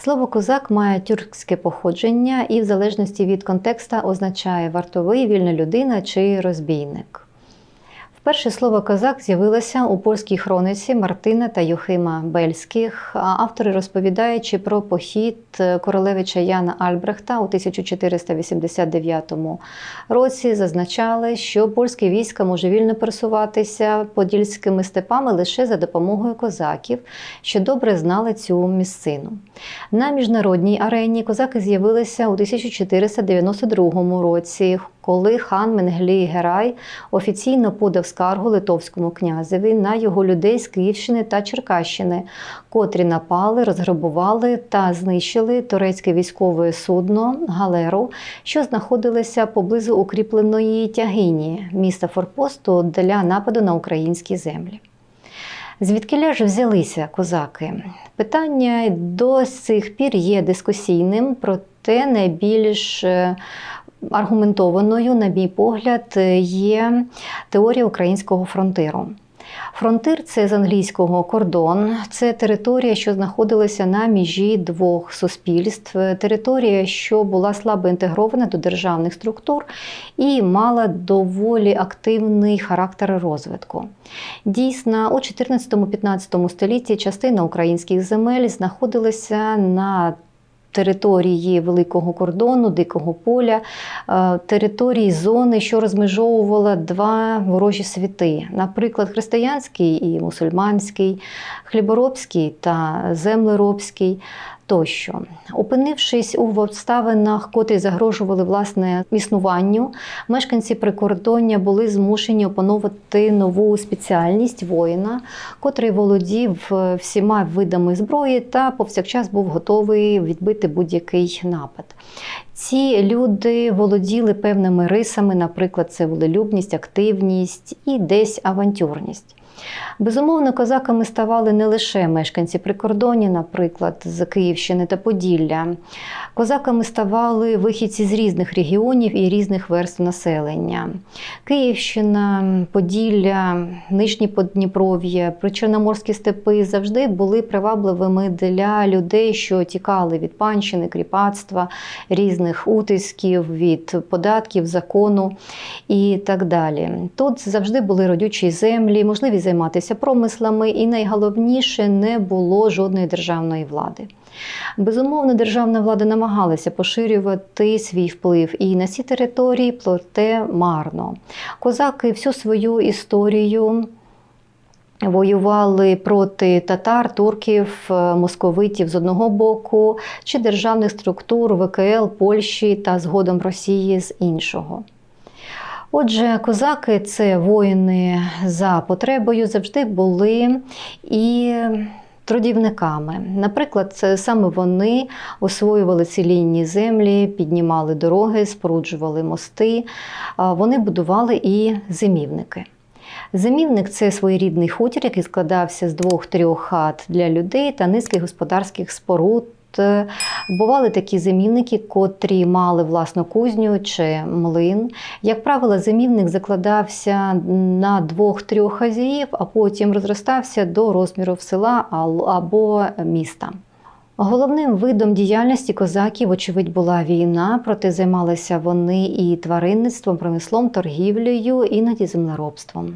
Слово козак має тюркське походження і, в залежності від контекста, означає вартовий, вільна людина чи розбійник. Вперше слово козак з'явилося у польській хрониці Мартина та Юхима Бельських. Автори, розповідаючи про похід королевича Яна Альбрехта у 1489 році, зазначали, що польське військо може вільно пересуватися подільськими степами лише за допомогою козаків, що добре знали цю місцину. На міжнародній арені козаки з'явилися у 1492 році, коли хан Менглій Герай офіційно подав скаргу литовському князеві на його людей з Київщини та Черкащини, котрі напали, розграбували та знищили турецьке військове судно Галеру, що знаходилося поблизу укріпленої тягині міста Форпосту для нападу на українські землі. Звідки ж взялися козаки? Питання до цих пір є дискусійним, проте найбільш е, аргументованою, на мій погляд, є теорія українського фронтиру. Фронтир це з англійського кордон, це територія, що знаходилася на межі двох суспільств, територія, що була слабо інтегрована до державних структур і мала доволі активний характер розвитку. Дійсно, у 14-15 столітті частина українських земель знаходилася на Території великого кордону, дикого поля, е, території зони, що розмежовувала два ворожі світи, наприклад, християнський і мусульманський, хліборобський та землеробський. Тощо, опинившись у обставинах, котрі загрожували власне існуванню, мешканці прикордоння були змушені опановувати нову спеціальність воїна, котрий володів всіма видами зброї та повсякчас був готовий відбити будь-який напад. Ці люди володіли певними рисами, наприклад, це волелюбність, активність і десь авантюрність. Безумовно, козаками ставали не лише мешканці прикордоння, наприклад, з Київщини та Поділля. Козаками ставали вихідці з різних регіонів і різних верств населення. Київщина, Поділля, Нижні Подніпров'я, причорноморські степи завжди були привабливими для людей, що тікали від панщини, кріпацтва, різних утисків, від податків, закону і так далі. Тут завжди були родючі землі, можливість займатися промислами, і найголовніше не було жодної державної влади. Безумовно, державна влада намагалася поширювати свій вплив і на ці території, проте марно. Козаки всю свою історію. Воювали проти татар, турків, московитів з одного боку, чи державних структур ВКЛ Польщі та згодом Росії з іншого. Отже, козаки це воїни за потребою завжди були і трудівниками. Наприклад, саме вони освоювали цілінні землі, піднімали дороги, споруджували мости, вони будували і зимівники. Зимівник це своєрідний хутір, який складався з двох-трьох хат для людей та низки господарських споруд. Бували такі зимівники, котрі мали власну кузню чи млин. Як правило, зимівник закладався на двох-трьох хазяїв, а потім розростався до розмірів села або міста. Головним видом діяльності козаків, очевидь, була війна, проте займалися вони і тваринництвом, промислом, торгівлею, іноді землеробством.